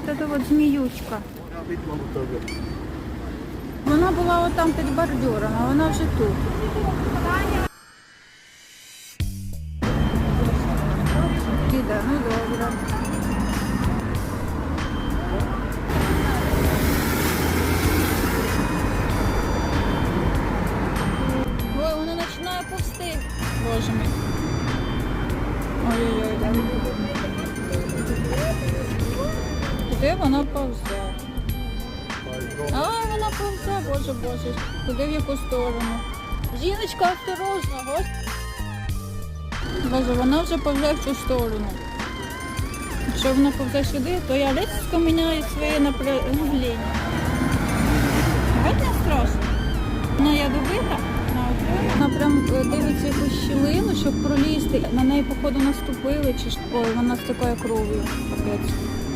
от эта от зміючка. Вона була отам під бордюром, а вона вже тут. Іде, ну добре. Ой, воно починає повсти. Боже мій. Ой-ой-ой. Куди вона повзе? Ай, вона повзе, боже, боже. Куди в яку сторону? Жіночка, осторожно, гос. Боже, вона вже повзе в цю сторону. Якщо вона повзе сюди, то я різко міняю своє направлення. Геть не страшно. Вона ядовита, вона. Вона прям е, дивиться якусь щілину, щоб пролізти. На неї, походу, наступили, чи ой, вона з такою кров'ю.